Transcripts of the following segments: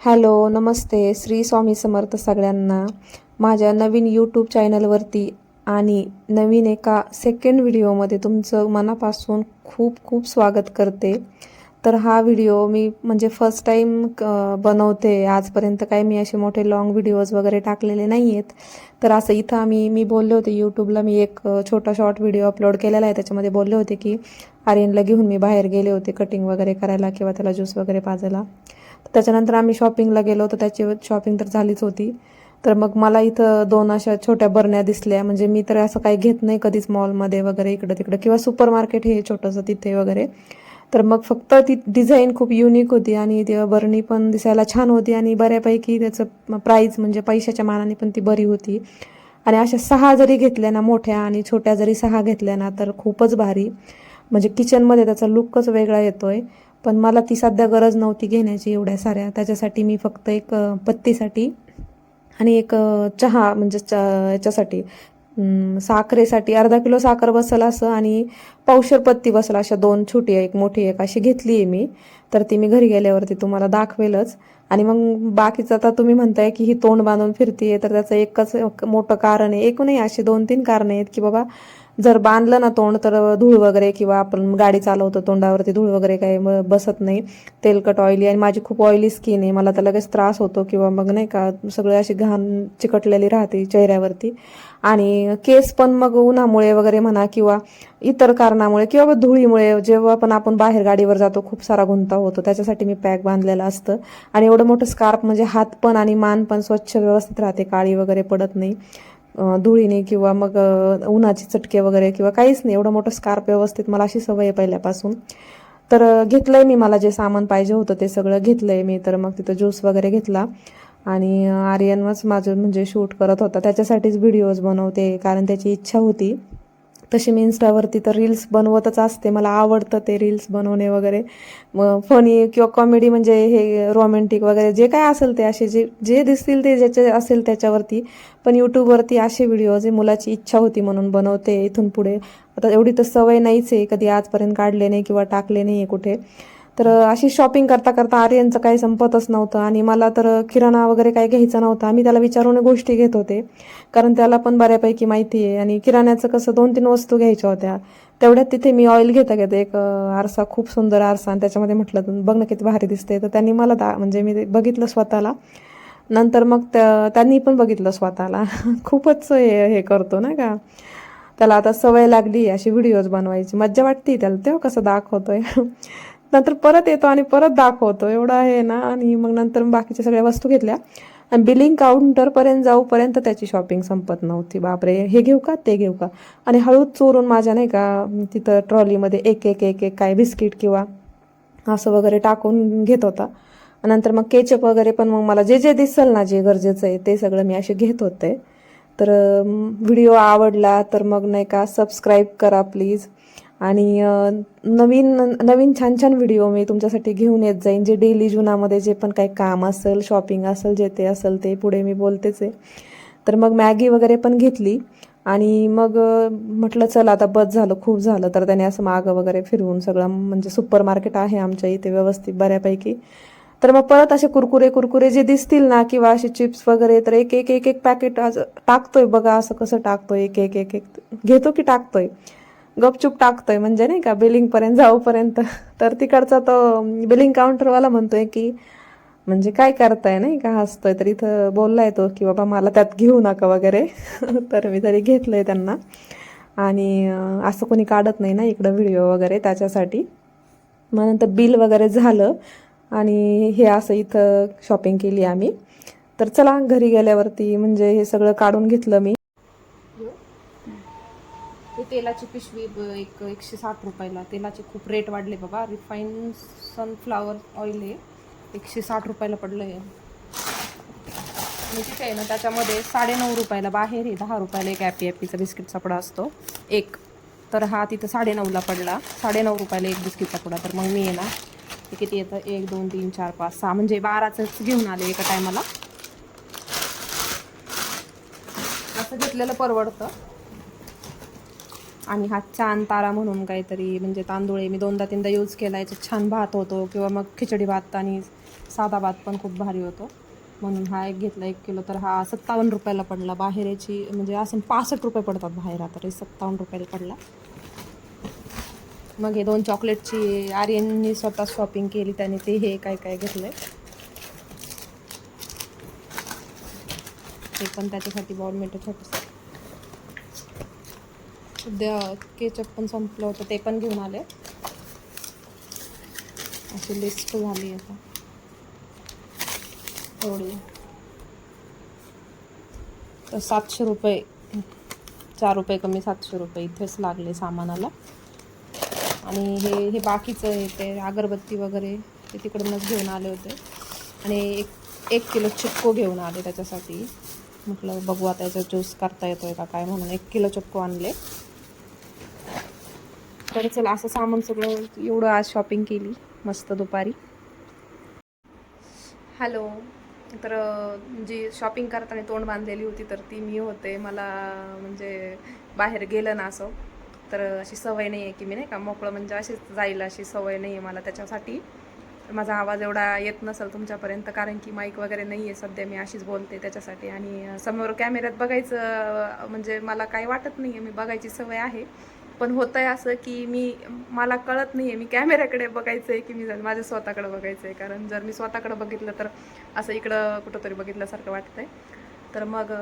Hello नमस्ते. श्री स्वामी समर्थ सगळ्यांना. माझ्या नवीन YouTube चॅनलवरती आणि नवीन एका सेकंड व्हिडिओमध्ये तुमचं मनापासून खूप खूप स्वागत करते. तर हा व्हिडिओ मी म्हणजे फर्स्ट टाईम बनवते. आजपर्यंत काही मी असे मोठे लॉंग व्हिडिओज वगैरे टाकलेले नाही आहेत तर असं इथं आम्ही मी बोलले होते यूट्यूबला मी एक छोटा शॉर्ट व्हिडिओ अपलोड केलेला आहे. त्याच्यामध्ये बोलले होते की आर्यनला घेऊन मी बाहेर गेले होते कटिंग वगैरे करायला किंवा त्याला ज्यूस वगैरे पाजायला. त्याच्यानंतर आम्ही शॉपिंगला गेलो तर त्याची शॉपिंग तर झालीच होती. तर मग मला इथं दोन अशा छोट्या बरण्या दिसल्या. म्हणजे मी तर असं काही घेत नाही कधीच मॉलमध्ये वगैरे इकडं तिकडं किंवा सुपर मार्केट हे छोटंसं तिथे वगैरे. तर मग फक्त ती डिझाईन खूप युनिक होती आणि ती बरणी पण दिसायला छान होती आणि बऱ्यापैकी त्याचं प्राईज म्हणजे पैशाच्या मानाने पण ती बरी होती. आणि अशा सहा जरी घेतल्या ना मोठ्या आणि छोट्या जरी सहा घेतल्या ना तर खूपच भारी. म्हणजे किचनमध्ये त्याचा लुकच वेगळा येतो आहे पण मला ती सध्या गरज नव्हती घेण्याची एवढ्या साऱ्या. त्याच्यासाठी मी फक्त एक पत्तीसाठी आणि एक चहा म्हणजे च याच्यासाठी साखरेसाठी अर्धा किलो साखर बसल असं आणि पावशर पत्ती बसल अशा दोन छोटी एक मोठी एक अशी घेतली आहे मी. तर ती मी घरी गेल्यावरती तुम्हाला दाखवेलच. आणि मग बाकीचं आता तुम्ही म्हणताय की ही तोंड बांधून फिरतीये तर त्याचं एकच मोठं कारण आहे. एक नाही अशी दोन तीन कारणं आहेत की बाबा जर बांधलं ना तोंड तर धूळ वगैरे किंवा आपण गाडी चालवतो तोंडावरती धूळ वगैरे काही बसत नाही. तेलकट ऑइली आणि माझी खूप ऑइली स्किन आहे. मला तर लगेच त्रास होतो किंवा मग नाही का सगळं अशी घाण चिकटलेली राहते चेहऱ्यावरती. आणि केस पण मग उन्हामुळे वगैरे म्हणा किंवा इतर कारणामुळे किंवा धुळीमुळे जेव्हा पण आपण बाहेर गाडीवर जातो खूप सारा गुंता होतो. त्याच्यासाठी मी पॅक बांधलेलं असतं. आणि एवढं मोठं स्कार्फ म्हणजे हात पण आणि मान पण स्वच्छ व्यवस्थित राहते. काळी वगैरे पडत नाही. धुळीने किंवा मग उन्हाचे चटके वगैरे किंवा काहीच नाही. एवढं मोठं स्कार्प व्यवस्थित मला अशी सवय आहे पहिल्यापासून. तर घेतलंय मी मला जे सामान पाहिजे होतं ते सगळं घेतलंय मी. तर मग तिथं ज्यूस वगैरे घेतला. आणि आर्यनच माझं म्हणजे शूट करत होता. त्याच्यासाठीच व्हिडिओज बनवते कारण त्याची इच्छा होती. तशी मी इन्स्टावरती तर रील्स बनवतच असते. मला आवडतं ते रील्स बनवणे वगैरे. मग फनी किंवा कॉमेडी म्हणजे हे रोमॅन्टिक वगैरे जे काय असेल ते असे जे जे दिसतील ते ज्याचे असेल त्याच्यावरती. पण यूट्यूबवरती असे व्हिडिओज जे मुलाची इच्छा होती म्हणून बनवते इथून पुढे. आता एवढी तर सवय नाहीच आहे. कधी आजपर्यंत काढले नाही किंवा टाकले नाही आहे कुठे. तर अशी शॉपिंग करता करता आर्यनचं काही संपतच नव्हतं आणि मला तर किराणा वगैरे काही घ्यायचा नव्हता. आम्ही त्याला विचारून गोष्टी घेत होते. कारण त्याला पण बऱ्यापैकी माहिती आहे आणि किराण्याचं कसं दोन तीन वस्तू घ्यायच्या होत्या. तेवढ्यात तिथे मी ऑइल घेता घेता एक आरसा खूप सुंदर आरसा आणि त्याच्यामध्ये म्हटलं बघ ना किती भारी दिसते तर त्यांनी मला दा म्हणजे मी ते बघितलं स्वतःला. नंतर मग त्या त्यांनी पण बघितलं स्वतःला. खूपच हे हे करतो ना का? त्याला आता सवय लागली अशी व्हिडिओज बनवायची. मज्जा वाटते त्याला. तेव्हा कसं दाखवतोय. नंतर परत येतो आणि परत दाखवतो. एवढं आहे ना. आणि मग नंतर बाकीच्या सगळ्या वस्तू घेतल्या. आणि बिलिंग काउंटरपर्यंत जाऊपर्यंत त्याची शॉपिंग संपत नव्हती. बापरे. हे घेऊ का? ते घेऊ का? आणि हळूच चोरून माझ्या नाही का तिथं ट्रॉलीमध्ये एक एक एक एक काय बिस्किट किंवा असं वगैरे टाकून घेत होता. नंतर मग केचप वगैरे पण मग मला जे जे दिसेल ना जे गरजेचं आहे ते सगळं मी असे घेत होते. तर व्हिडिओ आवडला तर मग नाही का सबस्क्राईब करा प्लीज आणि नवीन नवीन छान छान व्हिडिओ मी तुमच्यासाठी घेऊन येत जाईन जे डेली जीवनामध्ये जे पण काही काम असेल शॉपिंग असेल जे ते असेल ते पुढे मी बोलतेच आहे. तर मग मॅगी वगैरे पण घेतली आणि मग म्हटलं चल आता बस झालं खूप झालं. तर त्याने असं मागं वगैरे फिरवून सगळं म्हणजे सुपर मार्केट आहे आमच्या इथे व्यवस्थित बऱ्यापैकी. तर मग परत असे कुरकुरे कुरकुरे जे दिसतील ना किंवा असे चिप्स वगैरे तर एक एक एक एक पॅकेट आज टाकतोय. बघा असं कसं टाकतोय एक एक एक एक. घेतो की टाकतोय? गपचूप टाकतोय म्हणजे नाही का बिलिंगपर्यंत जाऊपर्यंत तर तिकडचा तो बिलिंग काउंटरवाला म्हणतोय की म्हणजे काय करताय नाही का हसतोय? तर इथं बोललाय तो की बाबा मला त्यात घेऊ नका वगैरे. तर मी तरी घेतलंय त्यांना. आणि असं कोणी काढत नाही ना इकडं व्हिडिओ वगैरे त्याच्यासाठी. मग नंतर बिल वगैरे झालं. आणि हे असं इथं शॉपिंग केली आम्ही. तर चला घरी गेल्यावरती म्हणजे हे सगळं काढून घेतलं मी. तेलाची पिशवी एक एकशे साठ रुपयाला. तेलाचे खूप रेट वाढले बाबा. रिफाईन सनफ्लावर ऑइल आहे. एकशे साठ रुपयाला पडलं आहे. आणि तिथे आहे ना त्याच्यामध्ये साडेनऊ रुपयाला बाहेर आहे दहा रुपयाला एक ॲपी ॲपीचा बिस्किटचा पुडा असतो. एक. तर हा तिथं साडेनऊला पडला. साडेनऊ रुपयाला एक बिस्किटचा पुडा. तर मग मी आहे ना ते किती येतं? एक दोन तीन चार पाच सहा. म्हणजे बाराचंच घेऊन आले एका टायमाला असं घेतलेलं परवडतं. आणि हा छान तारा म्हणून काहीतरी म्हणजे तांदूळ आहे. मी दोनदा तीनदा यूज केला याच्यात छान भात होतो. किंवा मग खिचडी भात आणि साधा भात पण खूप भारी होतो. म्हणून हा एक घेतला एक किलो. तर हा सत्तावन्न रुपयाला पडला. बाहेर याची म्हणजे असं पासष्ट रुपये पडतात बाहेर आता. तरी सत्तावन्न रुपयाला पडला. मग हे दोन चॉकलेटची आर्यननी स्वतः शॉपिंग केली. त्याने ते हे काय काय घेतलंय. ते पण त्याच्यासाठी बॉडमेट छोटंसं. सध्या केचप पण संपलं होतं ते पण घेऊन आले. अशी लिस्ट झाली आता. एवढी. तर सातशे रुपये चार रुपये कमी सातशे रुपये इथेच लागले सामानाला. आणि हे हे बाकीचं हे ते अगरबत्ती वगैरे ते तिकडूनच घेऊन आले होते. आणि एक एक किलो चिक्को घेऊन आले त्याच्यासाठी. म्हटलं बघू आता याचा ज्यूस करता आहे का काय म्हणून. एक किलो चिक्को आणले. तर चला असं सामान सगळं एवढं आज शॉपिंग केली मस्त दुपारी. हॅलो तर जी शॉपिंग करताना तोंड बांधलेली होती तर ती मी होते. मला म्हणजे बाहेर गेलं ना असं तर अशी सवय नाही आहे की मी नाही का मोकळं म्हणजे अशीच जाईल अशी सवय नाही आहे मला त्याच्यासाठी. माझा आवाज एवढा येत नसेल तुमच्यापर्यंत कारण की माईक वगैरे नाही आहे सध्या मी अशीच बोलते त्याच्यासाठी. आणि समोर कॅमेऱ्यात बघायचं म्हणजे मला काही वाटत नाही आहे मी बघायची सवय आहे. पण होतं आहे असं की मी मला कळत नाही आहे मी कॅमेऱ्याकडे बघायचं आहे की मी माझ्या स्वतःकडे बघायचं आहे कारण जर मी स्वतःकडे बघितलं तर असं इकडं कुठंतरी बघितल्यासारखं वाटतंय. तर मग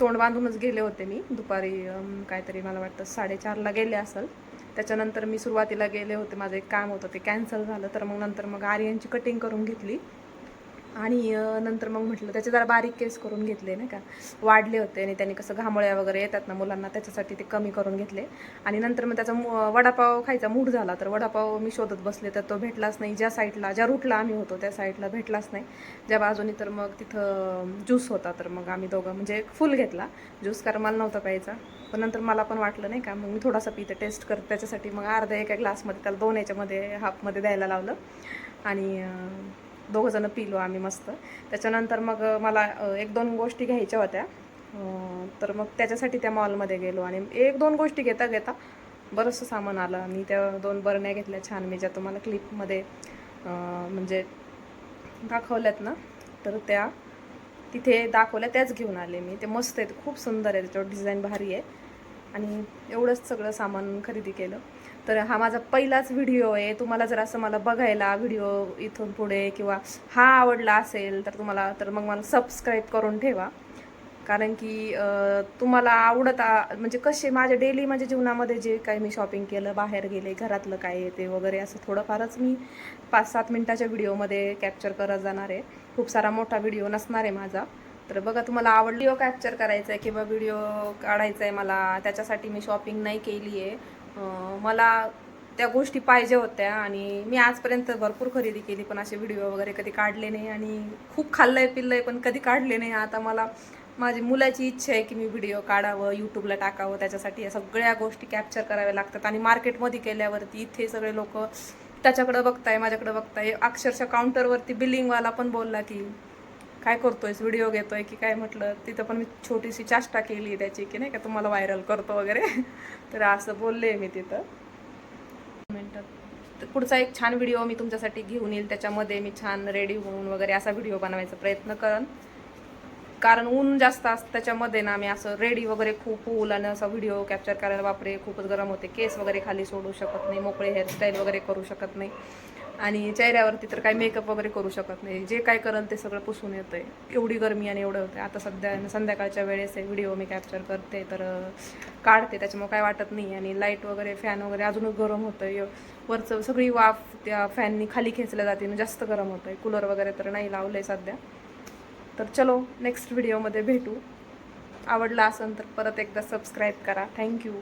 तोंड बांधूनच गेले होते मी दुपारी काहीतरी मला वाटतं साडेचारला गेले असेल. त्याच्यानंतर मी सुरुवातीला गेले होते. माझं एक काम होतं ते कॅन्सल झालं. तर मग नंतर मग आर्यनची कटिंग करून घेतली. आणि नंतर मग म्हटलं त्याचे जरा बारीक केस करून घेतले नाही का. वाढले होते आणि त्यांनी कसं घामोळ्या वगैरे येतात ना मुलांना त्याच्यासाठी ते कमी करून घेतले. आणि नंतर मग त्याचा वडापाव खायचा मूड झाला. तर वडापाव मी शोधत बसले तर तो भेटलाच नाही. ज्या साईडला ज्या रूटला आम्ही होतो त्या साईडला भेटलाच नाही. ज्या बाजूनी तर मग तिथं ज्यूस होता तर मग आम्ही दोघं म्हणजे फुल घेतला. ज्यूस कारण मला नव्हता प्यायचा. पण नंतर मला पण वाटलं नाही का मग मी थोडासा पिते टेस्ट करत. त्याच्यासाठी मग अर्ध्या एका ग्लासमध्ये त्याला दोन याच्यामध्ये हाफमध्ये द्यायला लावलं. आणि दोघंजणं पिलो आम्ही मस्त. त्याच्यानंतर मग मला एक दोन गोष्टी घ्यायच्या होत्या. तर मग त्याच्यासाठी त्या मॉलमध्ये गेलो आणि एक दोन गोष्टी घेता घेता बरंचसं सामान आलं. आणि त्या दोन बरण्या घेतल्या छान. मी ज्या तुम्हाला क्लिपमध्ये म्हणजे दाखवल्यात ना तर त्या तिथे दाखवल्या. त्याच घेऊन आले मी. ते मस्त आहेत. खूप सुंदर आहे त्याच्यावर डिझाईन भारी आहे. आणि एवढंच सगळं सामान खरेदी केलं. तर हा माझा पहिलाच व्हिडिओ आहे. तुम्हाला जर असं मला बघायला व्हिडिओ इथून पुढे किंवा हा आवडला असेल तर तुम्हाला तर मग मला सबस्क्राईब करून ठेवा. कारण की तुम्हाला आवडत आ- म्हणजे कसे माझ्या डेली माझ्या जीवनामध्ये जे काही मी शॉपिंग केलं बाहेर गेले घरातलं काय येते वगैरे असं थोडंफारच मी पाच सात मिनटाच्या व्हिडिओमध्ये कॅप्चर करत जाणार आहे. खूप सारा मोठा व्हिडिओ नसणार आहे माझा. तर बघा तुम्हाला आवडली हो कॅप्चर करायचा आहे किंवा व्हिडिओ काढायचा आहे मला त्याच्यासाठी मी शॉपिंग नाही केली आहे. मला त्या गोष्टी पाहिजे होत्या आणि मी आजपर्यंत भरपूर खरेदी केली पण असे व्हिडिओ वगैरे कधी काढले नाही आणि खूप खाल्लं आहे पिल्लं आहे पण कधी काढले नाही. आता मला माझी मुलाची इच्छा आहे की मी व्हिडिओ काढावं यूट्यूबला टाकावं त्याच्यासाठी या सगळ्या गोष्टी कॅप्चर कराव्या लागतात. आणि मार्केटमध्ये केल्यावरती इथे सगळे लोक त्याच्याकडं बघताय माझ्याकडं बघताय. अक्षरशः काउंटरवरती बिलिंगवाला पण बोलला की काय करतोयस? व्हिडिओ घेतोय की काय म्हटलं? तिथं पण मी छोटीशी चाष्टा केली त्याची की नाही का तुम्हाला व्हायरल करतो वगैरे. तर असं बोलले मी तिथं. मिनटात. तर पुढचा एक छान व्हिडिओ मी तुमच्यासाठी घेऊन येईल. त्याच्यामध्ये मी छान रेडी होऊन वगैरे असा व्हिडिओ बनवायचा प्रयत्न करेन. कारण ऊन जास्त असतं त्याच्यामध्ये ना मी असं रेडी वगैरे खूप होईल आणि असा व्हिडिओ कॅप्चर करायला वापरे खूपच गरम होते. केस वगैरे खाली सोडू शकत नाही मोकळे हेअरस्टाईल वगैरे करू शकत नाही. आणि चेहऱ्यावरती तर काही मेकअप वगैरे करू शकत नाही. जे काय करण ते सगळं पुसून येतं आहे एवढी गरमी आणि एवढं होतं आता सध्या संध्याकाळच्या वेळेस व्हिडिओ मी कॅप्चर करते तर काढते. त्याच्यामुळे काय वाटत नाही. आणि लाइट वगैरे फॅन वगैरे अजूनच गरम होतं आहे वरचं सगळी वाफ त्या फॅननी खाली खेचल्या जाते जास्त गरम होतं आहे कूलर वगैरे तर नाही लावलं आहे सध्या. तर चलो नेक्स्ट व्हिडिओमध्ये भेटू. आवडला असेल तर परत एकदा सबस्क्राईब करा. थँक्यू